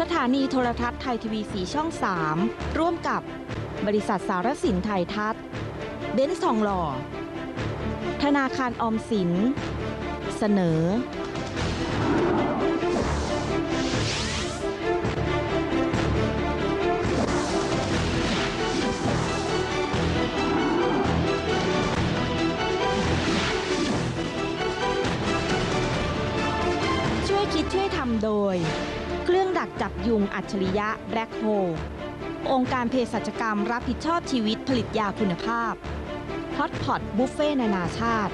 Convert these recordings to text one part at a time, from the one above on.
สถานีโทรทัศน์ไทยทีวีสีช่อง 3 ร่วมกับบริษัทสารสินไทยทัศน์เบนซ์ทองหล่อ ธนาคารออมสิน เสนอ กจับยุงอัจฉริยะแบล็คโฮองค์การเภสัชกรรมรับผิดชอบชีวิตผลิตยาคุณภาพฮอตพอตบุฟเฟ่นานาชาติ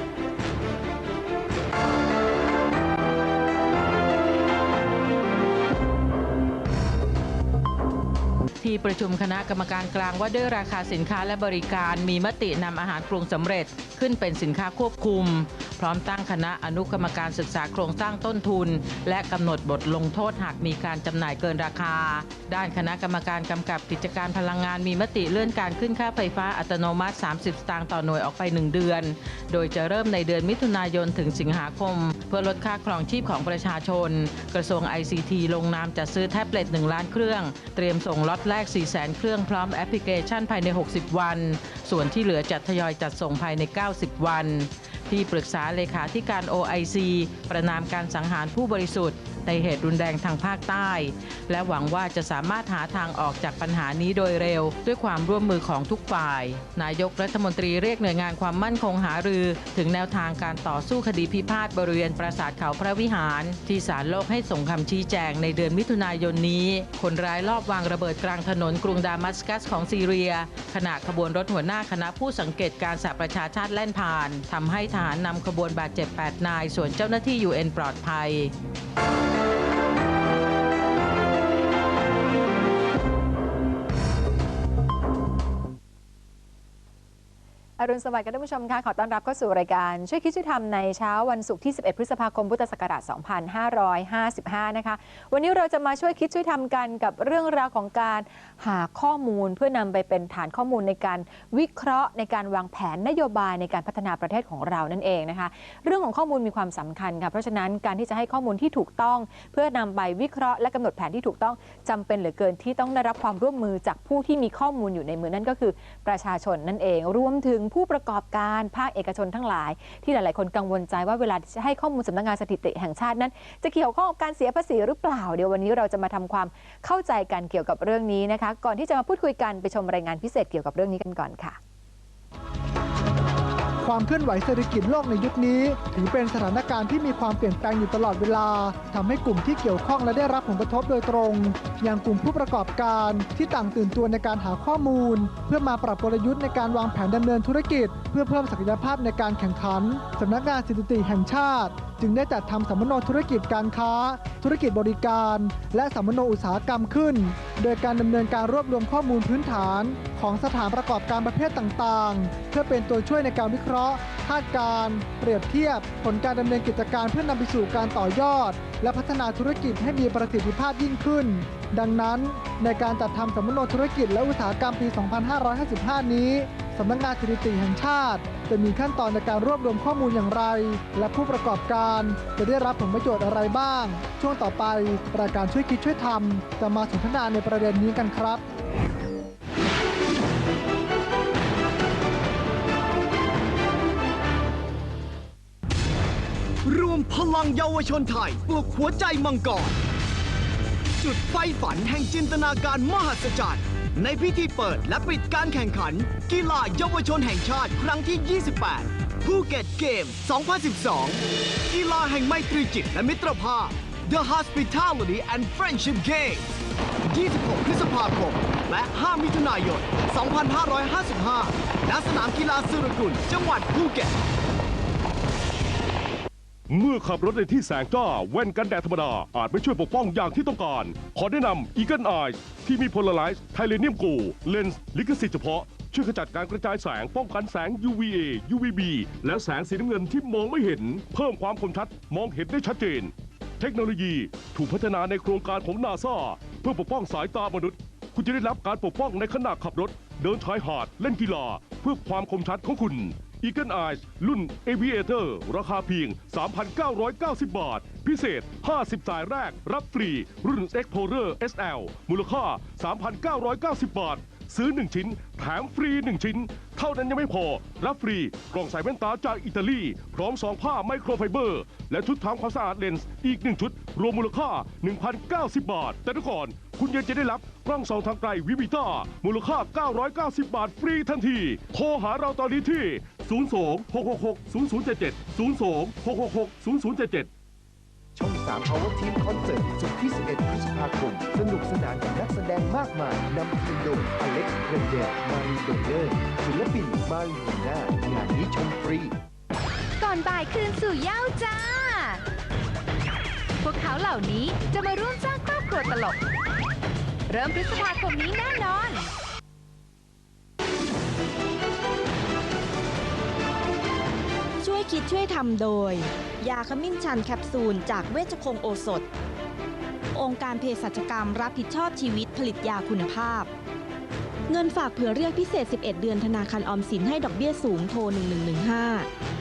ที่ประชุมคณะกรรมการกลางว่าด้วยราคาสินค้าและบริการมีมตินำอาหารปรุงสำเร็จขึ้นเป็นสินค้าควบคุม พร้อมตั้งคณะอนุกรรมการศึกษาโครงสร้างต้นทุน และกำหนดบทลงโทษหากมีการจำหน่ายเกินราคา ด้านคณะกรรมการกำกับกิจการพลังงานมีมติเลื่อนการขึ้นค่าไฟฟ้าอัตโนมัติ 30 สตางค์ต่อหน่วยออกไป 1 เดือน โดยจะเริ่มในเดือนมิถุนายนถึงสิงหาคม เพื่อลดค่าครองชีพของประชาชน กระทรวง ICT ลงนามจัดซื้อแท็บเล็ต1ล้านเครื่อง เตรียมส่งล็อตแรรก 4 0 0 0 0 0 เครื่องพร้อมแอปพลิเคชันภายใน 60 วัน ส่วนที่เหลือจัดทยอยจัดส่งภายใน 90 วัน ที่ปรึกษาเลขาธิการ OIC ประนามการสังหารผู้บริสุทธิ์ ในเหตุรุนแรงทางภาคใต้ และหวังว่าจะสามารถหาทางออกจากปัญหานี้โดยเร็ว ด้วยความร่วมมือของทุกฝ่าย นายกรัฐมนตรีเรียกหน่วยงานความมั่นคงหารือ ถึงแนวทางการต่อสู้คดีพิพาทบริเวณปราสาทเขาพระวิหาร ที่ศาลโลกให้ส่งคำชี้แจงในเดือนมิถุนายนนี้ คนร้ายลอบวางระเบิดกลางถนนกรุงดามัสกัสของซีเรีย ขณะขบวนรถหัวหน้าคณะผู้สังเกตการสหประชาชาติแล่นผ่านทำให้ทหารนำขบวนบาดเจ็บ 8 นาย ส่วนเจ้าหน้าที่ UN ปลอดภัย รุณสวัสดิ์ค่ะท่านผู้ชมค่ะขอต้อนรับเข้าสู่รายการ ช่วยคิดช่วยทำในเช้าวันศุกร์ที่ 11 พฤษภาคมพุทธศักราช 2555 นะคะ วันนี้เราจะมาช่วยคิดช่วยทำกันกับเรื่องราวของการ หาข้อมูลเพื่อนำไปเป็นฐานข้อมูลในการวิเคราะห์ ในการวางแผนนโยบายในการพัฒนาประเทศของเรานั่นเองนะคะ เรื่องของข้อมูลมีความสำคัญค่ะเพราะฉะนั้นการที่จะให้ข้อมูลที่ถูกต้อง เพื่อนำไปวิเคราะห์และกำหนดแผนที่ถูกต้องจำเป็นเหลือเกินที่ต้องได้รับความร่วมมือจากผู้ที่มีข้อมูลอยู่ในมือนั่นก็คือประชาชนนั่นเอง รวมถึงผู้ประกอบการภาคเอกชนทั้งหลาย ที่หลาย ๆ คนกังวลใจว่าเวลาจะให้ข้อมูลสำนักงานสถิติแห่งชาตินั้น จะเกี่ยวข้องกับการเสียภาษีหรือเปล่า เดี๋ยววันนี้เราจะมาทำความเข้าใจกันเกี่ยวกับเรื่องนี้นะคะก่อนที่จะมาพูดคุยกันไปชมรายงานพิเศษเกี่ยวกับเรื่องนี้กันก่อนค่ะ ความเคลื่อนไหวเศรษฐกิจโลกในยุคนี้ ถือเป็นสถานการณ์ที่มีความเปลี่ยนแปลงอยู่ตลอดเวลาทำให้กลุ่มที่เกี่ยวข้องและได้รับผลกระทบโดยตรง อย่างกลุ่มผู้ประกอบการที่ต่างตื่นตัวในการหาข้อมูล เพื่อมาปรับกลยุทธ์ในการวางแผนดำเนินธุรกิจ เพื่อเพิ่มศักยภาพในการแข่งขันสำนักงานสถิติแห่งชาติ จึงได้จัดทำสัมมโนธุรกิจการค้า ธุรกิจบริการ และสัมมโนอุตสาหกรรมขึ้น โดยการดำเนินการรวบรวมข้อมูลพื้นฐาน ของสถานประกอบการประเภทต่างๆ เพื่อเป็นตัวช่วยในการวิเคราะห์คาดการเปรียบเทียบ ผลการดำเนินกิจการเพื่อนำไปสู่การต่อยอด และพัฒนาธุรกิจให้มีประสิทธิภาพยิ่งขึ้น ดังนั้น ในการจัดทำสมมโนธุรกิจและอุตสาหกรรมปี 2555 นี้ สำนักงานสถิติแห่งชาติ จะมีขั้นตอนในการรวบรวมข้อมูลอย่างไร และผู้ประกอบการจะได้รับผลประโยชน์อะไรบ้าง ช่วงต่อไปรายการช่วยคิดช่วยทำจะมาสนทนาในประเด็นนี้กันครับรวมพลังเยาวชนไทยปลุกหัวใจมังกร จุดไฟฝันแห่งจินตนาการมหัศจรรย์ ในพิธีเปิดและปิดการแข่งขัน กีฬาเยาวชนแห่งชาติครั้งที่ 28 ภูเก็ตเกม 2012 กีฬาแห่งไมตรีจิตและมิตรภาพ The Hospitality and Friendship Games 26 พฤษภาคม และ 5 มิถุนายน 2555 ณ สนามกีฬาสุรกุล จังหวัดภูเก็ต เมื่อขับรถในที่แสงจ้าแว่นกันแดดธรรมดา อาจไม่ช่วยปกป้องอย่างที่ต้องการ ขอแนะนำ Eagle Eyes ที่มีโพลาไรซ์ไทเลเนียมกูเลนส์ลิขสิทธิ์เฉพาะ ช่วยขจัดการกระจายแสงป้องกันแสง UVA UVB และแสงสีน้ำเงินที่มองไม่เห็น เพิ่มความคมชัดมองเห็นได้ชัดเจน เทคโนโลยีถูกพัฒนาในโครงการของนาซาเพื่อปกป้องสายตามนุษย์ คุณจะได้รับการปกป้องในขณะขับรถ เดินชายหาดเล่นกีฬา เพื่อความคมชัดของคุณ Eagle Eyes รุ่น Aviator ราคาเพียง 3,990 บาท พิเศษ 50 สายแรก รับฟรี รุ่น Explorer SL มูลค่า 3,990 บาท ซื้อ 1 ชิ้น แถมฟรี 1 ชิ้น เท่านั้นยังไม่พอ รับฟรี กล่องใส่แว่นตาจากอิตาลี พร้อมซองผ้าไมโครไฟเบอร์ และชุดทำความสะอาดเลนส์อีก 1 ชุด รวมมูลค่า 1,090 บาท แต่ทุกก่อนคุณยังจะได้รับกล้องส่องทางไกลวิวิต้ามูลค่า 990 บาทฟรีทันที โทรหาเราตอนนี้ที่ 02 666 0077 02 666 0077ช่อง3 Power Team Concert สุดที่ 11 พฤษภาคม สนุกสนานกับนักแสดงมากมาย นำทีมโดยอเล็กซ์เรนเดลมารีเบเกอร์ศิลปิน มารีนีน่างานนี้ชมฟรี ก่อนบ่ายคืนสู่เย้าจ้า พวกเขาเหล่านี้จะมาร่วมสร้างครอบครัวตลก เริ่มพฤษภาคมนี้แน่นอน คิดช่วยทำโดย ยาขมิ้นชันแคปซูลจากเวชคงโอสถ องค์การเภสัชกรรมรับผิดชอบชีวิตผลิตยาคุณภาพ เงินฝากเผื่อเรียกพิเศษ 11 เดือนธนาคารออมสินให้ดอกเบี้ยสูงโทร 1115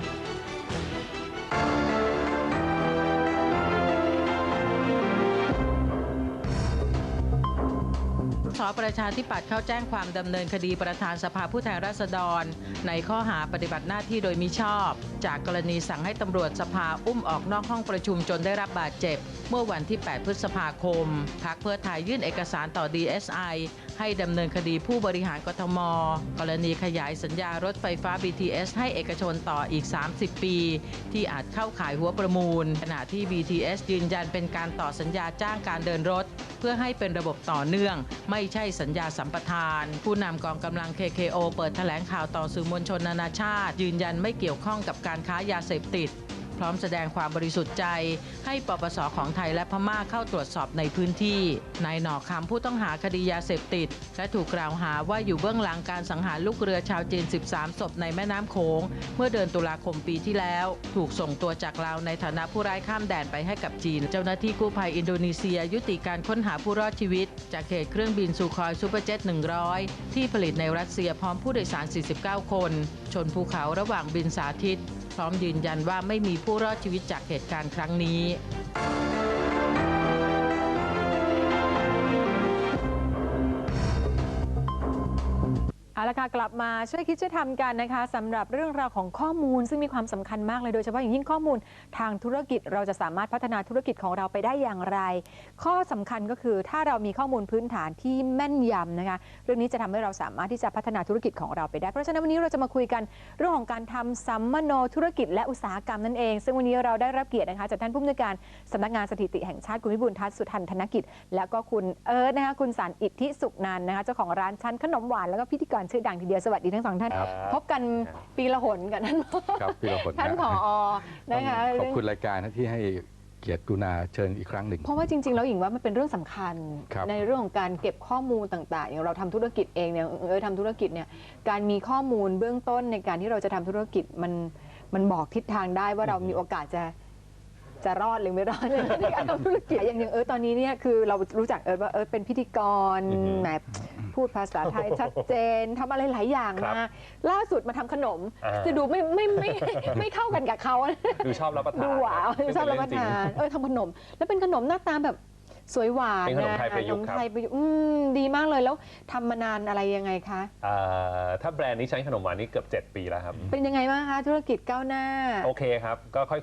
ประชาธิปัตย์เข้าแจ้งความดำเนินคดีประธานสภาผู้แทนราษฎร ในข้อหาปฏิบัติหน้าที่โดยมิชอบ จากกรณีสั่งให้ตำรวจสภาอุ้มออกนอกห้องประชุมจนได้รับบาดเจ็บ เมื่อวันที่ 8 พฤษภาคมพักเพื่อไทยยื่นเอกสารต่อ DSI ให้ดำเนินคดีผู้บริหารกทม กรณีขยายสัญญารถไฟฟ้า BTS ให้เอกชนต่ออีก 30 ปี ที่อาจเข้าขายหัวประมูล ขณะที่ BTS ยืนยันเป็นการต่อสัญญาจ้างการเดินรถ เพื่อให้เป็นระบบต่อเนื่อง ไม่ใช่สัญญาสัมปทาน ผู้นำกองกำลัง KKO เปิดแถลงข่าวต่อสื่อมวลชนนานาชาติ ยืนยันไม่เกี่ยวข้องกับการค้ายาเสพติด ร้อมแสดงความบริสุทธิ์ใจ ให้ปปสของไทยและพม่าเข้าตรวจสอบในพื้นที่นายหนอคำผู้ต้องหาคดียาเสพติด และถูกกล่าวหาว่าอยู่เบื้องหลังการสังหารลูกเรือชาวจีน 13 ศพในแม่น้ำโขงเมื่อเดือนตุลาคมปีที่แล้ว ถูกส่งตัวจากลาวในฐานะผู้ร้ายข้ามแดนไปให้กับจีน เจ้าหน้าที่กู้ภัยอินโดนีเซีย ยุติการค้นหาผู้รอดชีวิต จากเหตุเครื่องบินซูคอยซูเปอร์เจ็ต 100 ที่ผลิตในรัสเซียพร้อมผู้โดยสาร 49 คน ชนภูเขาระหว่างบินสาธิต พร้อมยืนยันว่าไม่มีผู้รอดชีวิตจากเหตุการณ์ครั้งนี้ เอาละค่ะกลับมาช่วยคิดช่วยทำกันนะคะสำหรับเรื่องราวของข้อมูล ซึ่งมีความสำคัญมากเลยโดยเฉพาะอย่างยิ่งข้อมูลทางธุรกิจเราจะสามารถพัฒนาธุรกิจของเราไปได้อย่างไร ข้อสำคัญก็คือถ้าเรามีข้อมูลพื้นฐานที่แม่นยำนะคะเรื่องนี้จะทำให้เราสามารถที่จะพัฒนาธุรกิจของเราไปได้ เพราะฉะนั้นวันนี้เราจะมาคุยกันเรื่องของการทำสัมมโนธุรกิจและอุตสาหกรรมนั่นเอง ซึ่งวันนี้เราได้รับเกียรตินะคะจากท่านผู้อำนวยการสำนักงานสถิติแห่งชาติคุณวิบูลย์ทัศน์สุทันธนกิจ แล้วก็คุณเอิร์ธนะคะคุณสันอิทธิสุขนันท์นะคะเจ้าของร้านชั้นขนมหวานแล้วก็พิธีกรชื่อดังทีเดียวสวัสดีทั้งสองท่าน ครับ พบกันปีละหนกับท่านครับพี่ละคนท่านผอต้อนะงคะขอบคุณรายการนะที่ให้เกียรติกรุณาเชิญอีกครั้งหนึ่ง เพราะว่าจริงๆ แล้วหญิงว่ามันเป็นเรื่องสำคัญครับในเรื่องของการเก็บข้อมูลต่างๆ อย่างเราทำธุรกิจเองเนี่ยเออทำธุรกิจเนี่ยการมีข้อมูลเบื้องต้นในการที่เราจะทำธุรกิจมันมันบอกทิศทางได้ว่าเรามีโอกาสจะจะรอดหรือไม่รอดในการทำธุรกิจอย่างอย่างเออตอนนี้เนี่ยคือเรารู้จักเออว่าเออเป็นพิธีกรอือฮึแหม พูดภาษาไทยชัดเจนทำอะไรหลายอย่างครับมา ล่าสุดมาทำขนม อ่า จะดูไม่ไม่ไม่ไม่ไม่เข้ากันกับเขาดูชอบรับประทานดูหวานซึ่งชอบรับเป็ประเงจทานเออทำขนม แล้วเป็นขนมหน้าตาแบบสวยหวานเป็นขนมนะไทยประยุกต์ขนมครับไทยประยุกต์อืมดีมากเลยแล้วทำมานานอะไรยังไงคะอ่าถ้าแบรนด์นี้ใช้ขนมหวานนี้เกือบ 7 ปีแล้วครับ เป็นยังไงบ้างคะธุรกิจก้าวหน้าโอเคครับ ก็ค่อย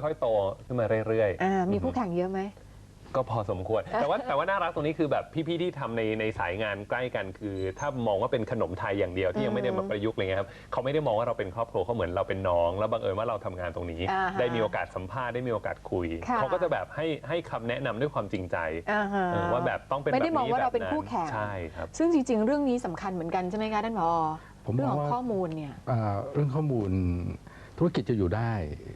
ๆค่อยๆโตขึ้นมาเรื่อย อ่ามีคู่แข่งเยอะไหม ก็พอสมควร แต่ว่าแต่ว่าน่ารักตรงนี้คือแบบพี่ๆที่ทำในในสายงานใกล้กันคือ ถ้ามองว่าเป็นขนมไทยอย่างเดียวที่ยังไม่ได้มาประยุกต์อะไรเงี้ยครับเขาไม่ได้มองว่าเราเป็นครอบครัวเขาเหมือนเราเป็นน้อง แล้วบังเอิญว่าเราทำงานตรงนี้ อ่าฮะได้มีโอกาสสัมภาษณ์ได้มีโอกาสคุย ค่ะ เขาก็จะแบบให้ให้คำแนะนำด้วยความจริงใจอ่าฮะ เออว่าแบบต้องเป็นไม่ได้แบบมองว่าเราเป็นแบบคู่แข่งใช่ครับ ซึ่งจริง ๆ เรื่องนี้สำคัญเหมือนกันใช่ไหมคะท่านผอผมเรื่องมขอองงว่าข้อมูลเนี่ยอ่าเรื่องข้อมูลธุรกิจจะอยู่ได้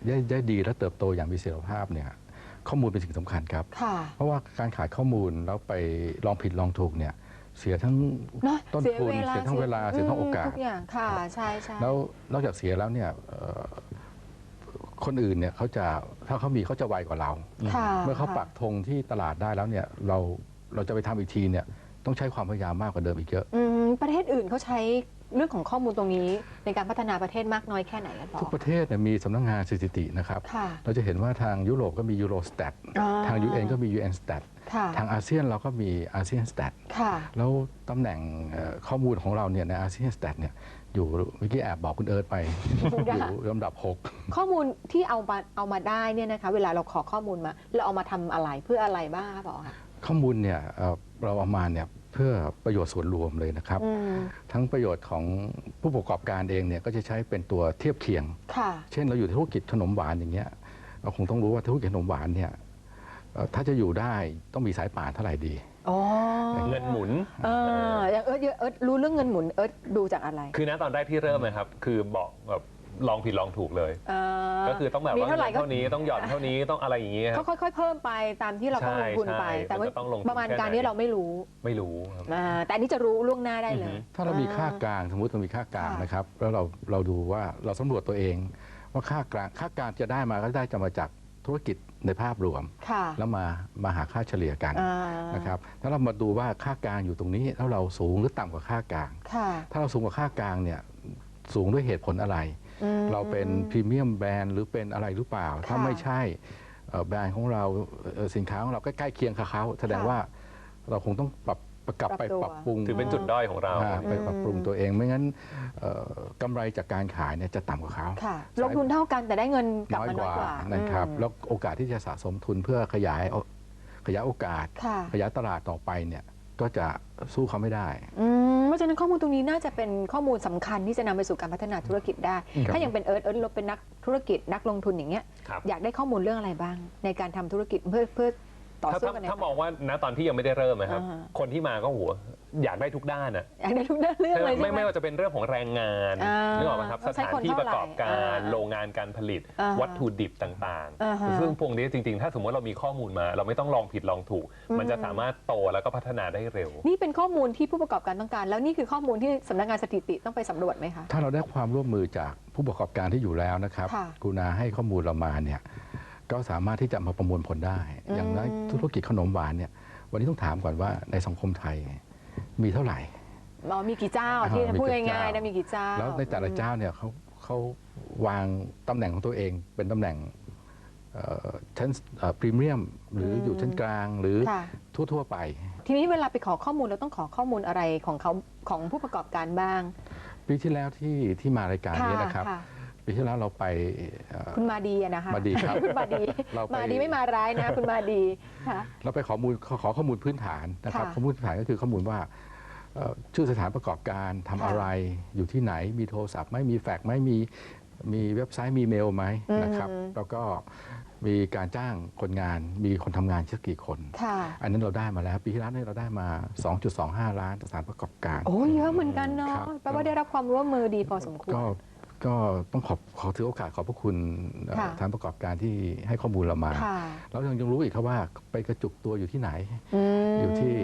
ได้ได้ดีและเติบโตอย่างมีเสถียรภาพเนี่ย ข้อมูลเป็นสิ่งสำคัญครับค่ะเพราะว่าการขายข้อมูลแล้วไปลองผิดลองถูกเนี่ยเสียทั้งเนอะต้นทุนเสียทั้งเวลาเสียทั้งโอกาสทุกอย่างค่ะใช่ใช่แล้วนอกจากเสียแล้วเนี่ยเอ่อคนอื่นเนี่ยเขาจะถ้าเขามีเขาจะไวกว่าเราค่ะเมื่อเขาค่ะปักธงที่ตลาดได้แล้วเนี่ยเราเราจะไปทำอีกทีเนี่ยต้องใช้ความพยายามมากกว่าเดิมอีกเยอะอืมประเทศอื่นเขาใช้ เรื่องของข้อมูลตรงนี้ในการพัฒนาประเทศมากน้อยแค่ไหนอะปอทุกประเทศเนี่ยมีสำนักงานสถิตินะครับค่ะเราจะเห็นว่าทางยุโรปก็มียูโรสแตทอ่าทาง UN ก็มี UN Stat ค่ะทางอาเซียนเราก็มีอาเซียนสแตทค่ะแล้วตำแหน่งเอ่อข้อมูลของเราเนี่ยในอาเซียนสแตทเนี่ยอยู่เมื่อกี้แอบบอกคุณเอิร์ธไปอยู่ลำดับ 6 ข้อมูลที่เอามาเอามาได้เนี่ยนะคะเวลาเราขอข้อมูลมาเราเอามาทำอะไรเพื่ออะไรบ้างคะปอคะ ข้อมูลเนี่ยเอ่อเราเอามาเนี่ยเพื่อประโยชน์ส่วนรวมเลยนะครับ อืมทั้งประโยชน์ของผู้ประกอบการเองเนี่ยก็จะใช้เป็นตัวเทียบเคียง ค่ะเช่นเราอยู่ธุรกิจขนมหวานอย่างเงี้ยเราคงต้องรู้ว่าธุรกิจขนมหวานเนี่ยเอ่อถ้าจะอยู่ได้ต้องมีสายป่านเท่าไหร่ดี อ๋อเงินหมุน เอออย่างเอิร์ธเอิร์ธรู้เรื่องเงินหมุนเอิร์ธดูจากอะไร คือณตอนแรกที่เริ่มนะครับ คือบอกแบบ ลองผิดลองถูกเลย เอ่อก็คือต้องแบบมีว่าเท่าไหร่เงินก็เท่านี้ต้องหย่อนเท่านี้ต้องอะไรอย่างเงี้ยคก็รับค่อย ๆ เพิ่มไปตามที่เราต้องลงทุนไป ใช่แต่ว่ามันจะต้องลงทุนประมาณแค่การไหนนี้เราไม่รู้ไม่รู้ครับ อ่าแต่อันนี้จะรู้ล่วงหน้าได้เลยอือฮึ ถ้าเรามีค่ากลางสมมุติเรามีค่ากลางค่ะ นะครับ แล้วเราเราดูว่าเราสำรวจตัวเอง ว่าค่ากลางค่ากลางจะได้มาก็ได้จะมาจากธุรกิจในภาพรวม ค่ะแล้วมามาหาค่าเฉลี่ยกันอ่านะครับถ้าเรามาดูว่าค่ากลางอยู่ตรงนี้ แล้วเราสูงหรือต่ำกว่าค่ากลาง ค่ะ ถ้าเราสูงกว่าค่ากลางเนี่ยสูงด้วยเหตุผลอะไรอืม เราเป็นพรีเมียมแบรนด์หรือเป็นอะไรหรือเปล่า ถ้าค่ะไม่ใช่เอ่อแบรนด์ของเราเอ่อสินค้าของเราใกล้ๆเคียงกับเขาแสดงค่ะว่าเราคงต้องปรับกลับไปปรับตัวปรับปรุงถือเป็นจุดด้อยของเราอ่าไปปรับปรุงตัวเองไม่งั้นเอ่อกำไรจากการขายเนี่ยจะต่ำกว่าเขาค่ะลงทุนเท่ากันแต่ได้เงินกลับน้อยมากน้อยว่ากว่านะครับอืมแล้วโอกาสที่จะสะสมทุนเพื่อขยายโอขยายโอกาสค่ะขยายตลาดต่อไปเนี่ย ก็จะสู้เขาไม่ได้ อืมเพราะฉะนั้นข้อมูลตรงนี้น่าจะเป็นข้อมูลสำคัญที่จะนำไปสู่การพัฒนาธุรกิจได้ ครับ ถ้ายังเป็นเอิร์ธเอิร์ธเราเป็นนักธุรกิจนักลงทุนอย่างเงี้ยครับ อยากได้ข้อมูลเรื่องอะไรบ้าง ในการทำธุรกิจเพื่อเพื่อ ต่อถ้าสู้ถ้ากันในถ้ามองว่าณตอนที่ยังไม่ได้เริ่มนะครับอ่าฮะคนที่มาก็หัวอยากได้ทุกด้านอะอยากได้ทุกเรื่องเลยใช่ไม่ไหมไม่ว่าจะเป็นเรื่องของแรงงานอ่านึกออกไหมครับต้สองใช้ถานคนที่เท่าประกอบการไหร่อ่าโรงงานการผลิต อ่าฮะวัตถุดิบต่างอ่าฮะๆซึ่งพวกนี้จริงๆ ถ้าสมมติเรามีข้อมูลมา เราไม่ต้องลองผิดลองถูก มันจะสามารถโตแล้วก็พัฒนาได้เร็ว นี่เป็นข้อมูลที่ผู้ประกอบการต้องการ แล้วนี่คือข้อมูลที่สำนักงานสถิติต้องไปสำรวจไหมคะ ถ้าเราได้ความร่วมมือจากผู้ประกอบการที่อยู่แล้วนะครับค่ะ กรุณาให้ข้อมูลเรามาเนี่ย ก็สามารถที่จะมาประมวลผลได้อืมอย่างในธุรกิจขนมหวานเนี่ยวันนี้ต้องถามก่อนว่าในสังคมไทยมีเท่าไหร่อ๋อมีกี่เจ้าอ่าที่มีพูดกี่ง่ายๆเจ้านะมีกี่เจ้า แล้วในแต่ละเจ้าเนี่ยเขาเขาวางตำแหน่งของตัวเอง เป็นตำแหน่งเอ่อชั้นพรีเมียมหรืออยู่ชั้นกลางหรือค่ะทั่วๆไป ทีนี้เวลาไปขอข้อมูลเราต้องขอข้อมูลอะไรของเขาของผู้ประกอบการบ้าง ปีที่แล้วที่ที่มารายการนี้นะครับค่ะ ปีที่แล้วเราไปเอ่อ คุณมาดีอะนะคะมาดีครับคุณมาดีเราไป มาดีไม่มาร้ายนะ คุณมาดีค่ะ เราไปขอมูลขอขอข้อมูลพื้นฐานนะครับค่ะข้อมูลพื้นฐานก็คือข้อมูลว่าเอ่อชื่อสถานประกอบการทำค่ะอะไรอยู่ที่ไหนมีโทรศัพท์ไหม่มีแฟกซ์ไหม่มีมีเว็บไซต์มีเมลไหมนะครับอืมแล้วก็มีการจ้างคนงานมีคนทำงานสักกี่คน ค่ะ อันนั้นเราได้มาแล้ว ปีที่แล้วเนี่ยเราได้มา 2.25 ล้านสถานประกอบการ โอ้เยอะเหมือนกันเนาะครับ แปลว่าได้รับความร่วมมือดีพอสมควร ก็ ก็ต้องขอบขอถือโอกาสขอบพระคุณเอ่อค่ะสถานประกอบการที่ให้ข้อมูลเรามา ค่ะแล้วยังยังรู้อีกครับว่าไปกระจุกตัวอยู่ที่ไหน มอยู่ที่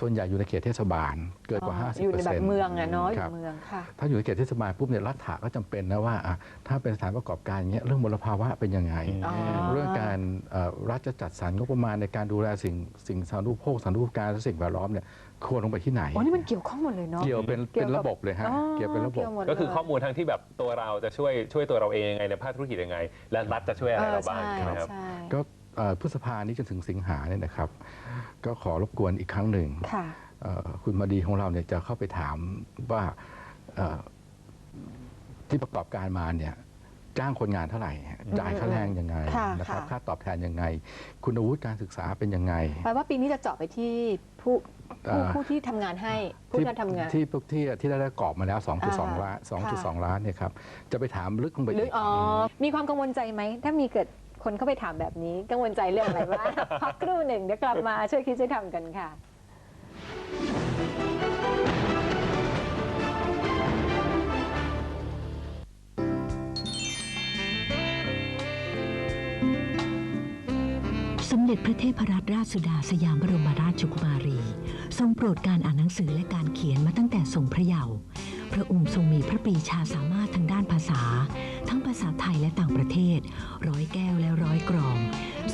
ส่วนใหญ่อยู่ในเขตเทศบาลเกินกว่าอ๋อ50%อยู่ในแบบเมืองอะเนาะอคยู่รับเมืองค่ะ ถ้าอยู่ในเขตเทศบาลปุ๊บเนี่ยรัฐาก็จำเป็นนะว่าอะถ้าเป็นสถานประกอบการอย่างเงี้ยเรื่องมลภาวะเป็นยังไง อ๋อ เรื่องการเอ่อรัฐจะจัดสรรงบประมาณในการดูแลสิ่งสิ่งสาธารณูปโภคสาธารณูปการและสิ่งแวดล้อมเนี่ย ควรลงไปที่ไหน โอ้นี่มันเกี่ยวข้องหมดเลยเนาะ เกี่ยวเป็นเกี่ยวกับเป็นระบบเลยฮะ อ๋อเกี่ยวเป็นระบบกี่ยวหมด ก็คือเลยข้อมูลทั้งที่แบบตัวเราจะช่วยช่วยตัวเราเองยังไงในภาคธุรกิจยังไง และรัฐจะช่วยอะไรเราบ้างเออใช่ไหมครับ ใช่ ก็เอ่อพฤษภานี้จนถึงสิงหาเนี่ยนะครับ ก็ขอรบกวนอีกครั้งหนึ่งค่ะ เอ่อคุณมาดีของเราเนี่ยจะเข้าไปถามว่าเอ่อที่ประกอบการมาเนี่ยจ้างคนงานเท่าไหร่จ่ายค่าแรงยังไงค่ะนะครับค่ะ ค่าตอบแทนยังไง คุณวุฒิการศึกษาเป็นยังไง แปลว่าปีนี้จะเจาะไปที่ผู้เอ่ ผู้อผู้ที่ทำงานให้ผู้ที่ทำงาน ที่พวกที่ที่ได้ได้กรอบมาแล้ว 2.2อ่าล้านค่ะ2.2 ล้านเนี่ยครับ จะไปถามลึกลงไปหรืออีกอ๋อ มีความกังวลใจไหม ถ้ามีเกิดคนเข้าไปถามแบบนี้ กังวลใจเรื่องอะไรบ้าง พักครู่หนึ่งเดี๋ยวกลับมาช่วยคิดช่วยทำกันค่ะ สมเด็จพระเทพรัตนราชสุดาสยามบรมราชกุมารี ทรงโปรดการอ่านหนังสือและการเขียนมาตั้งแต่ทรงพระเยาว์พระองค์ทรงมีพระปรีชาสามารถทางด้านภาษา ทั้งภาษาไทยและต่างประเทศ ร้อยแก้วและร้อยกรอง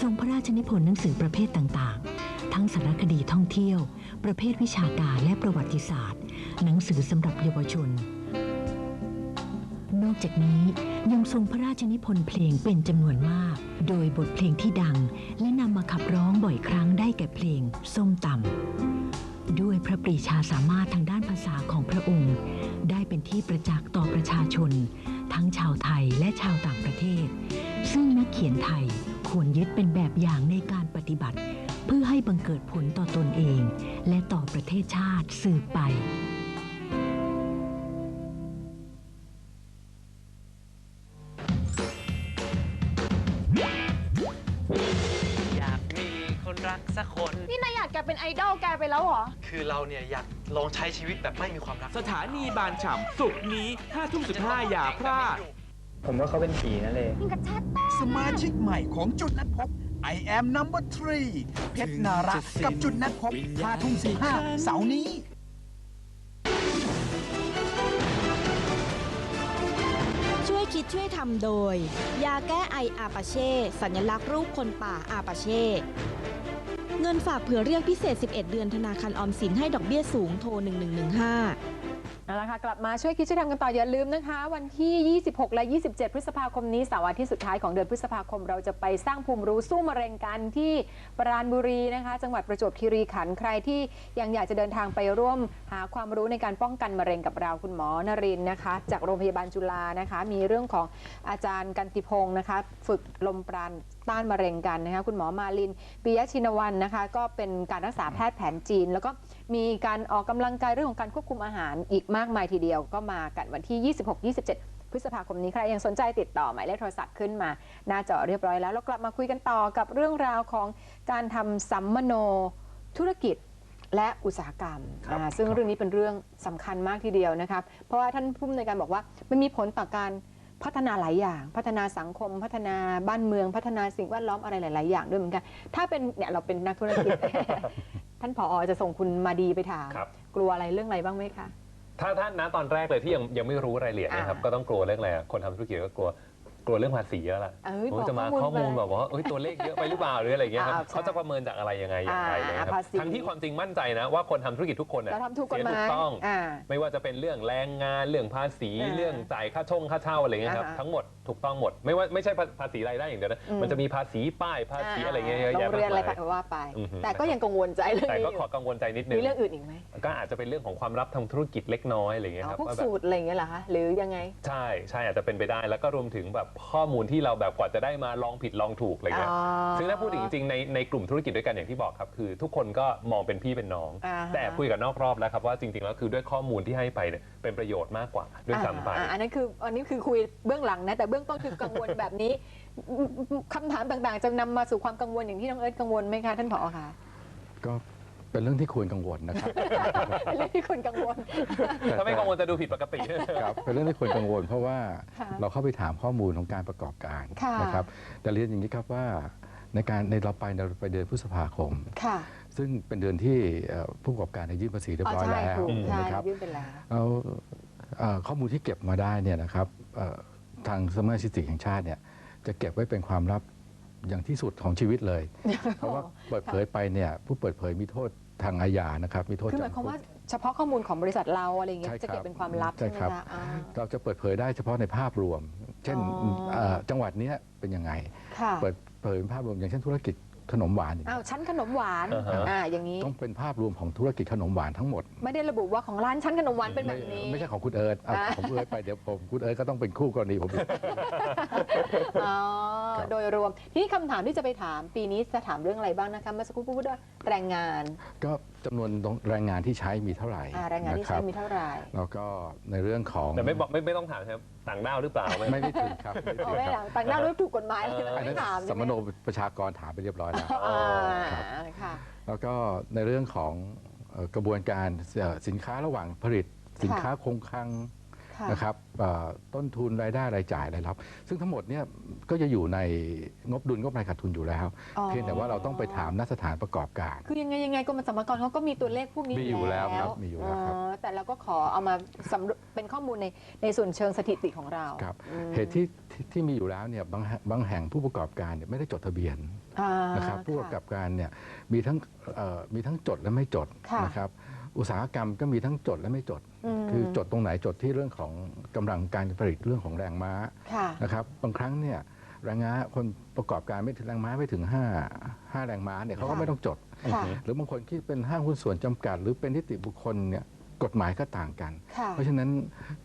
ทรงพระราชนิพนธ์หนังสือประเภทต่างๆททั้งสารคดีท่องเที่ยว ประเภทวิชาการและประวัติศาสตร์ หนังสือสำหรับเยาวชน นอกจากนี้ยังทรงพระราชนิพนธ์เพลงเป็นจำนวนมาก โดยบทเพลงที่ดัง และนำมาขับร้องบ่อยครั้งได้แก่เพลง ส้มตำด้วยพระปรีชาสามารถทางด้านภาษาของพระองค์ ได้เป็นที่ประจักษ์ต่อประชาชน ทั้งชาวไทยและชาวต่างประเทศ ซึ่งนักเขียนไทยควรยึดเป็นแบบอย่างในการปฏิบัติ เพื่อให้บังเกิดผลต่อตนเอง และต่อประเทศชาติสืบไป แกไปแล้วเหรอ คือเราเนี่ยอยากลองใช้ชีวิตแบบไม่มีความรัก สถานีบานฉ่ำสุกร์นี้5ทุ่ม15อย่าพลาด ผมว่าเขาเป็นผีนั่นเลย นี่กับชัดสมาชิกใหม่ของจุดนัดพบ I am number three เพชรนาระกับจุดนัดพบ5ทุ่ม15เสาร์นี้ ช่วยคิดช่วยทำโดย ยาแก้ไออาปาเช่ สัญลักษณ์รูปคนป่าอาปาเช่ เงินฝากเผื่อเรียกพิเศษ 11 เดือนธนาคารออมสินให้ดอกเบี้ยสูงโทร 1115 เอาละค่ะกลับมาช่วยคิดช่วยทำกันต่ออย่าลืมนะคะ วันที่ 26 และ 27 พฤษภาคมนี้เสาร์อาทิตย์สุดท้ายของเดือนพฤษภาคม เราจะไปสร้างภูมิรู้สู้มะเร็งกันที่ปราณบุรีนะคะ จังหวัดประจวบคีรีขันธ์ใครที่ยังอยากจะเดินทางไปร่วมหาความรู้ในการป้องกันมะเร็งกับเราคุณหมอนรินนะคะ จากโรงพยาบาลจุฬานะคะ มีเรื่องของอาจารย์กันติพงศ์นะคะ ฝึกลมปราณต้านมะเร็งกันนะคะคุณหมอมาลินปิยะชินวันนะคะ ก็เป็นการรักษาแพทย์แผนจีนแล้วก็ มีการออกกำลังกายเรื่องของการควบคุมอาหารอีกมากมายทีเดียวก็มากันวันที่ 26-27 พฤษภาคมนี้ใครยังสนใจติดต่อหมายเลขโทรศัพท์ขึ้นมา หน้าจอเรียบร้อยแล้วเรากลับมาคุยกันต่อกับเรื่องราวของการทำสัมมโนธุรกิจและอุตสาหกรรมอ่าซึ่งเรื่องนี้เป็นเรื่องสำคัญมากทีเดียวนะครับ เพราะว่าท่านผู้อำนวยการบอกว่ามันมีผลต่อการ พัฒนาหลายอย่าง พัฒนาสังคม พัฒนาบ้านเมือง พัฒนาสิ่งแวดล้อมอะไรหลาย ๆ อย่างด้วยเหมือนกัน ถ้าเป็นเนี่ยเราเป็นนักธุรกิจ ท่านผอจะส่งคุณมาดีไปถาม ครับ กลัวอะไรเรื่องอะไรบ้างไหมคะ ถ้าท่านนะตอนแรกเลยที่ยังยังไม่รู้รายละเอียดนะครับอ่า ก็ต้องกลัวเรื่องอะไรอะคนทำธุรกิจก็กลัว กลัวเรื่องภาษีแล้วล่ะเอ้ยโอ้บอกจะมาข้ข้ออมูมูลลไปแบบว่าเอ้ยตัวเลขเยอะไปหรือเปล่าหรืออะไรเงี้ยครับอ่าใช่เขาจะประเมินจากอะไรยังไงอย่างไรเลยครับอ่าภาษี ทั้งที่ความจริงมั่นใจนะว่าคนทำธุรกิจทุกคนเนี่ยเราทำถูกกฎเสียหถูมายกต้อง อ่า ไม่ว่าจะเป็นเรื่องแรงงานเรื่องภาษีอ่าเรื่องจ่ายค่าช่องค่าเช่าอะไรเงี้ยครับอ่าฮะทั้งหมดถูกต้องหมด ไม่ว่าไม่ใช่ภาภาษีรายได้อย่างเดียวนะอืม มันจะมีภาษีป้ายภาษีอะไรเงี้ยเยอะโรแยะงมาเรียนกอะไรมาย ว่าไป อือฮึ แต่ก็ยังกังวลใจเรื่องแต่นี้ก็อขอยู่กังวลใจนิดนึงมีเรื่องอื่นอีกไหมก็อาจจะเป็นเรื่องของความลับทางธุรกิจเล็กน้อยอะไรเงี้ยอ๋อครับพวกว่าแบบ สูตรอะไรอย่างเงี้ยเหรอคะหรือยังไง ใช่ใช่อาจจะเป็นไปได้แล้วก็รวมถึงแบบข้อมูลที่เราแบบกว่าจะได้มาลองผิดลองถูกอะไรเงี้ยอ๋อซึ่งถ้าพูดถึงจริงๆในในกลุ่มธุรกิจด้วยกันอย่างที่บอกครับคือทุกคนก็มองเป็นพี่เป็นน้อง อ่าฮะ แต่คุยกันนอกรอบแล้วครับว่าจริงๆแล้วคือด้วยข้อมูลที่ให้ไปเนี่ยเป็นประโยชน์มากกว่าด้วยซ้ำไป อ่าอันนั้นคืออันนี้คือคุยเบื้องหลังนะ แต่เบื้องต้นคือกังวล แบบนี้คำถามต่างๆ จะนำมาสู่ความกังวลอย่างที่น้องเอิร์ธกังวลไหมคะท่านผอคะ ก็ เป็นเรื่องที่ควรกังวลนะครับเป็นเรื่องที่คนกังวล ถ้าไม่กังวลจะดูผิดปกติ ครับเป็นเรื่องที่ควรกังวล เพราะว่าค่ะเราเข้าไปถามข้อมูลของการประกอบการค่ะ นะครับแต่เรียนอย่างนี้ครับว่าในการในเราไปเราไปเดือนพฤษภาคม ค่ะซึ่งเป็นเดือนที่เอ่อผู้ประกอบการได้ยื่นภาษีเรียบร้อยใช่แล้วถูกใช่นะครับยื่นไปแล้วเอาเอ่อข้อมูลที่เก็บมาได้เนี่ยนะครับเอ่อทางสมาชิกแห่งชาติเนี่ยจะเก็บไว้เป็นความลับ อย่างที่สุดของชีวิตเลย เพราะว่าเปิดเผยไปเนี่ยผู้เปิดเผยมีโทษทางอาญานะครับมีโทษคือหมายจำความคุว่ากเฉพาะข้อมูลของบริษัทเราอะไรอย่างเงี้ยใช่ครับจะเก็บเป็นความลับใช่ใช่ไหมครับคะอ่าเราจะเปิดเผยได้เฉพาะในภาพรวม เช่นอ๋อเอ่อจังหวัดเนี้ยเป็นยังไงค่ะเปิดเผยภาพรวมอย่างเช่นธุรกิจ ขนมหวานอย่างอ้าเงี้วยชั้นขนมหวานอ่าฮะ อ่าอย่างนี้ ต้องเป็นภาพรวมของธุรกิจขนมหวานทั้งหมด ไม่ได้ระบุว่าของร้านชั้นขนมหวานเป็นแบไม่บนี้ไม่ใช่ของคุณเอิร์ธเอาอ่า ของคุณเอิร์ธไปเดี๋ยวผมคุณเอิร์ธก็ต้องเป็นคู่กรณีผมอีก อ๋อครับ โดยรวม ทีนี้คำถามที่จะไปถามปีนี้จะถามเรื่องอะไรบ้างนะคะเมื่อสักครู่พูดว่าแรงงาน ก็ จำนวนแรงงานที่ใช้มีเท่าไหร่อ่าแรงงานที่ะคใช้รับมีเท่าไหร่ แล้วก็ในเรื่องของแต่ไม่บอกไม่ไม่ต้องถามครับต่างด้าวหรือเปล่าไม่ไม่ถึงครับไม่อ๋ถึองไม่คหรัลับงต่างด้าวรู้ถูกกฎหมายเลยอันไม่นั้นถามสัมมโนประชากรถามไปเรียบร้อยแล้ว อ่าครับค่ะ แล้วก็ในเรื่องของเอ่อกระบวนการเอ่อสินค้าระหว่างผลิต สินค้าคงคลังค่ะ นะครับเอ่อต้นทุนรายได้รายจ่ายรายรับ ซึ่งทั้งหมดเนี่ยก็จะอยู่ในงบดุลงบรายขาดทุนอยู่แล้วอ๋อเพียงแต่ว่าเราต้องไปถามนักสถานประกอบการ คือยังไงยังไงกรมสรรพากรเขาก็มีตัวเลขพวกนี้มีอยู่แล้วครับมีอยู่แล้วครับอ๋อแต่เราก็ขอเอามาสำรวจเป็นข้อมูลในในส่วนเชิงสถิติของเราครับอืมเหตุที่ที่ที่มีอยู่แล้วเนี่ยบางแห่งบางแห่งผู้ประกอบการเนี่ยไม่ได้จดทะเบียนอ่านะครับผู้ประกอบการเนี่ยมีทั้งเอ่อมีทั้งจดและไม่จดค่ะนะครับ อุตสาหกรรมก็มีทั้งจดและไม่จดมคือจดตรงไหนจดที่เรื่องของกำลังการผลิตเรื่องของแรงม้าค่ะนะครับบางครั้งเนี่ยแรงม้าคนประกอบการไม่ถึงแรงม้าไม่ถึง 5 5 แรงม้าเนี่ยเขาก็ค่ะไม่ต้องจดค่ะหรือบางคนที่เป็นห้างหุ้นส่วนจำกัด หรือเป็นนิติบุคคลเนี่ยกฎหมายก็ต่างกันค่ะเพราะฉะนั้น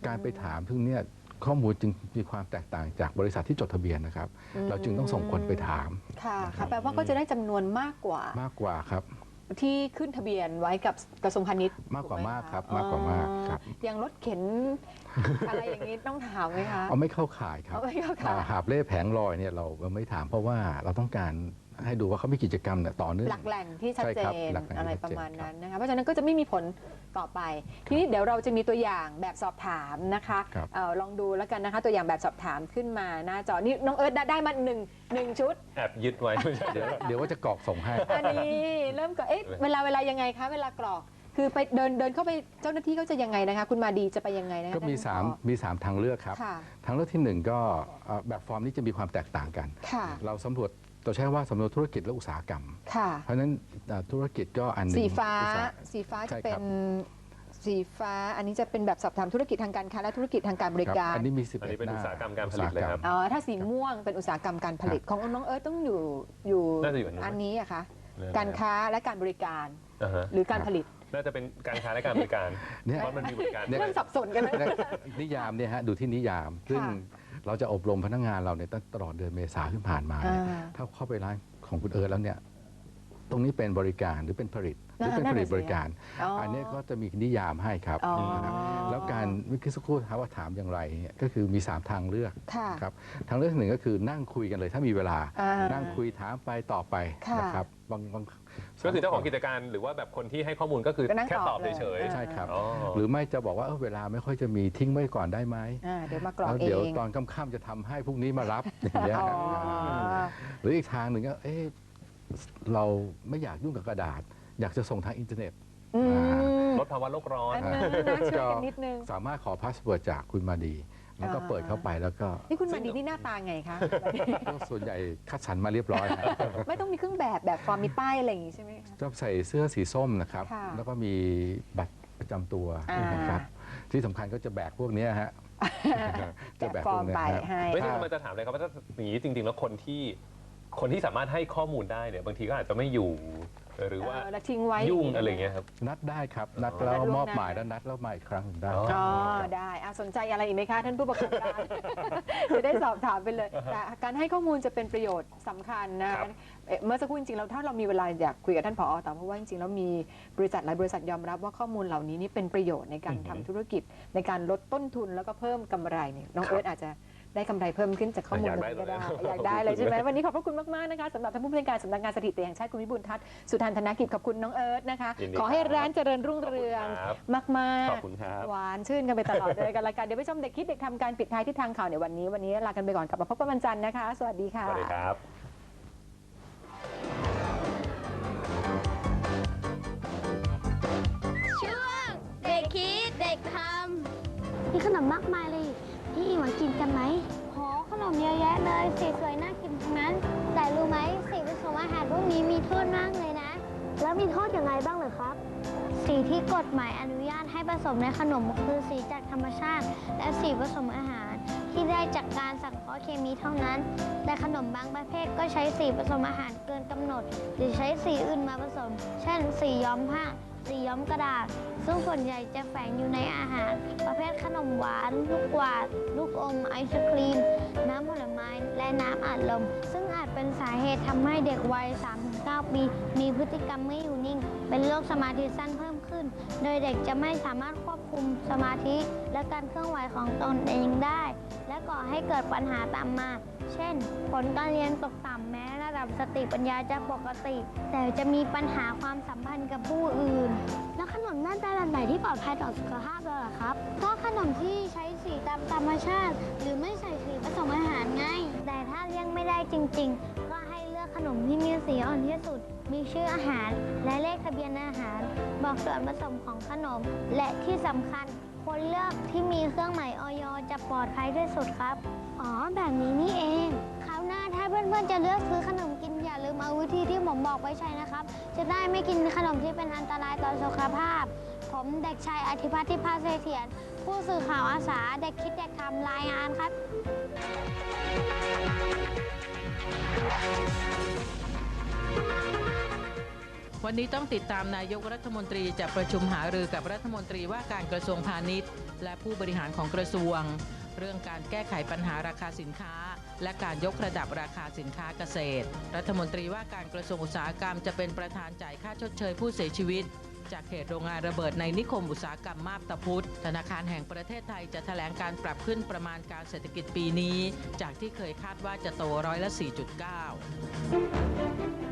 การไปถามซึ่งเนี่ยข้อมูลจึงมีความแตกต่างจากบริษัทที่จดทะเบียนนะครับอืมเราจึงต้องส่งคนไปถาม ค่ะค่ะแปลว่าก็จะได้จำนวนมากกว่า มากกว่าครับ ที่ขึ้นทะเบียนไว้กับกระทรวงพาณิชย์มากกว่าถูไหมากครับะมากกว่ามากครับ อ๋ออย่างรถเข็น อะไรอย่างนี้ต้องถามไหมคะเอาไม่เข้าข่ายครับเอาไม่เข้าข่ายอ่าหาบเล่แผงลอยเนี่ยเราไม่ถามเพราะว่าเราต้องการ ให้ดูว่าเขามีกิจกรรมเนี่ยต่อเนื่อง หลักแหล่งที่ชัดเจใช่ครับนหลักแหล่งที่อะไรชัดประเจนมาณครับนั้นนะคะเพราะฉะนั้นก็จะไม่มีผลต่อไป ทีนี้เดี๋ยวเราจะมีตัวอย่างแบบสอบถามนะคะครับเออลองดูแล้วกันนะคะ ตัวอย่างแบบสอบถามขึ้นมาหน้าจอนี่น้องเอิร์ธได้ได้มาหนึ่งหนึ่งชุด แอบยึดไว้ไม่ใช่เดี๋ยว เดี๋ยวว่าจะกรอกส่งให้ อันนี้เริ่มก่อนเอ๊ะเวลาเวลายังไงคะเวลากรอก คือไปเดินเดินเข้าไปเจ้าหน้าที่เขาจะยังไงนะคะ คุณมาดีจะไปยังไงนะคะก็มีท่านผอ3มี3ทางเลือกครับ ค่ะ ทางเลือกที่หนึ่งก็เอ่อแบบฟอร์มนี้จะมีความแตกต่างกัน ค่ะ เราสำรวจ เราใช้ว่าสำรวจธุรกิจและอุตสาหกรรม ค่ะ เพราะฉะนั้นเอ่อธุรกิจก็อันหนึ่งสีฟ้า อุตสหสีฟ้าใช่จะครับ เป็นสีฟ้า อันนี้จะเป็นแบบสอบถามธุรกิจทางการค้าและธุรกิจทางการบริครับการ อันนี้มี11อันนี้เป็นหน้าอุตสาหกรรมการผลิตเลยครับอ๋อ ถ้าสีม่วงเป็นอุตสาหกรรมการผลิตของน้องเอิร์ธต้องอยู่อยู่น่าจะอยู่อันนู้นอันนี้อะคะเรื่องการค้าและการบริการอ่าฮะหรือการผลิต น่าจะเป็นการค้าและการบริการเนี่ย เพราะมันมีบริการเนี่ยเริ่มสับสนกันนะนิยามเนี่ยฮะดูที่นิยาม ซึ่งค่ะ เราจะอบรมพนักงานเราเนี่ยตั้งตลอดเดือนเมษาที่ผ่านมาเนี่ยอ่าถ้าเข้าไปร้านของคุณเอิร์ธแล้วเนี่ย ตรงนี้เป็นบริการหรือเป็นผลิตหรือเป็นนั่ผนน่ะลิตสิบริการอ๋ออัอันนี้ก็จะมีนิยามให้ครับอ๋อนะครับแล้วการเมื่อกี้สักครู่ถามว่าถามอย่างไรเนี่ยก็คือมี 3 ทางเลือกค่ะครับทางเลือกที่หนึ่งก็คือนั่งคุยกันเลยถ้ามีเวลาอ่านั่งคุยถามไปตอบไปค่ะนะครับบางบางก็คือเจ้าของกิจการหรือว่าแบบคนที่ให้ข้อมูลก็คือก็นั่งแค่ตตออบบเลยเฉยใช่ครับอ๋อหรือไม่จะบอกว่าเออเวลาไม่ค่อยจะมีทิ้งไว้ก่อนได้ไหมอ่าเดี๋ยวมากรอกแล้วเอเดี๋ยวงตอนค่ำๆจะทำให้พรุ่งนี้มารับอย่างเงี้ยอ๋อหรืออีกทางหนึ่งก็เอ๊ะ เราไม่อยากยุ่งกับกระดาษ อยากจะส่งทางอินเทอร์เน็ตอืมลดภาวะโลกร้อน อันนั้นน่าช่วยกันนิดนึง สามารถขอพาสเวิร์ดจากคุณมาดี แล้วก็อ่า เปิดเข้าไปแล้วก็นี่คุณมาดีนี่หน้าตาไงคะ ก็ส่วนใหญ่คัดสรรมาเรียบร้อยครับ ไม่ต้องมีเครื่องแบบแบบฟอร์มมีป้ายอะไรอย่างงี้ใช่ไหมคะ จะใส่เสื้อสีส้มนะครับ ค่ะแล้วก็มีบัตรประจำตัวอ่าน นะครับ ที่สำคัญก็จะแบกพวกเนี้ยฮะ จะแบกฟพอวร์กมเนี้ยไปฮะ ให้ ไม่ใช่กำลังจะถามเลยครับว่าถ้าอย่างนี้จริงๆ แล้วคนที่ คนที่สามารถให้ข้อมูลได้เนี่ยบางทีก็อาจจะไม่อยู่ หรือว่าเออแล้วทิ้งไว้ยุ่งอะไรอย่างเงี้ยครับ นัดได้ครับ นัดแล้วนัดล่วงมอบหน้าหมายแล้วนัดแล้วมาอีกครั้งหนึ่งได้อ๋ออ๋อได้อะสนใจอะไรอีกไหมคะท่านผู้ประกอบการ จะได้สอบถามไปเลยแต่การให้ข้อมูลจะเป็นประโยชน์สำคัญนะครับเอ่อเมื่อสักครู่จริงๆแล้วถ้าเรามีเวลาอยากคุยกับท่านผอต่อเพราะว่าจริงๆแล้วมีบริษัทหลายบริษัทยอมรับว่าข้อมูลเหล่านี้นี่เป็นประโยชน์ในการอือฮึทำธุรกิจในการลดต้นทุนแล้วก็เพิ่มกำไรเนี่ยน้องครับ เอิร์ธอาจจะ ได้กำไรเพิ่มขึ้นจากข้อมูลอยากตรงได้นี้ก็ได้เลยอยากได้เลยใช่ไหมวันนี้ขอบพระคุณมากๆนะคะสำหรับท่านผู้บริการสำนักงานสถิติแห่งชาติคุณวิบูลย์ทัศน์สุทันธนกิจขอบคุณน้องเอิร์ธนะคะ ยินดีขอให้ครับร้านเจริญรุ่งเรืองครับ มากขอบคุณครับ ๆ หวานชื่นกันไปตลอดเลยกันละกันเดี๋ยวไปชมเด็กคิดเด็กทำการปิดท้ายที่ทางข่าวในวันนี้วันนี้ลากันไปก่อนกลับมาพบกันวันจันทร์นะคะ สวัสดีค่ะ สวัสดีครับช่วงเด็กคิดเด็กทำมีขนมมากมายเลยพี่ หวังกินกันไหมโหขนมเยอะแยะเลยสีสวยน่ากินทั้งนั้น แต่รู้ไหมสีผสมอาหารพวกนี้มีโทษมากเลยนะ แล้วมีโทษยังไงบ้างเหรอครับ สีที่กฎหมายอนุญาตให้ผสมในขนมคือสีจากธรรมชาติ และสีผสมอาหาร ที่ได้จากการสังเคราะห์เคมีเท่านั้น แต่ขนมบางประเภทก็ใช้สีผสมอาหารเกินกำหนด หรือใช้สีอื่นมาผสม เช่น สีย้อมผ้า สีย้อมกระดาษ ซึ่งส่วนใหญ่จะแฝงอยู่ในอาหาร ประเภทขนมหวาน ลูกกวาด ลูกอม ไอศครีม น้ำผลไม้ และน้ำอัดลม ซึ่งอาจเป็นสาเหตุทำให้เด็กวัย 3-9 ปี มีพฤติกรรมไม่อยู่นิ่ง เป็นโรคสมาธิสั้นเพิ่ม นขึ้นโดยเด็กจะไม่สามารถควบคุมสมาธิ และการเคลื่อนไหวของตนเองได้ และก่อให้เกิดปัญหาตามมา เช่น ผลการเรียนตกต่ำแม้ระดับสติปัญญาจะปกติ แต่จะมีปัญหาความสัมพันธ์กับผู้อื่น แล้วขนมหน้าตาแบบไหนที่ปลอดภัยต่อสุขภาพเราล่ะครับก็ขนมที่ใช้สีตามธรรมชาติ หรือไม่ใส่สีผสมอาหารไงแต่ถ้าเลี่ยงไม่ได้จริง ๆ ก็ให้เลือกขนมที่มีสีอ่อนที่สุด มีชื่ออาหารและเลขทะเบียนอาหาร บอกส่วนผสมของขนม และที่สำคัญควรเลือกที่มีเครื่องหมายออยจะปลอดภัยที่สุดครับ อ๋อ แบบนี้นี่เองคราวหน้าถ้าเพื่อนๆจะเลือกซื้อขนมกินอย่าลืมเอาวิธีที่ผมบอกไปใช้นะครับ จะได้ไม่กินขนมที่เป็นอันตรายต่อสุขภาพ ผมเด็กชายอธิพัฒน์ทิพาเสถียรผู้สื่อข่าวอาสาเด็กคิดเด็กทำรายงานครับ วันนี้ต้องติดตามนายกรัฐมนตรีจะประชุมหารือกับรัฐมนตรีว่าการกระทรวงพาณิชย์ และผู้บริหารของกระทรวง เรื่องการแก้ไขปัญหาราคาสินค้า และการยกระดับราคาสินค้าเกษตร รัฐมนตรีว่าการกระทรวงอุตสาหกรรมจะเป็นประธานจ่ายค่าชดเชยผู้เสียชีวิต จากเหตุโรงงานระเบิดในนิคมอุตสาหกรรมมาบตาพุธธนาคารแห่งประเทศไทยจะแถลงการปรับขึ้นประมาณการเศรษฐกิจปีนี้ จากที่เคยคาดว่าจะโตร้อยละ 4.9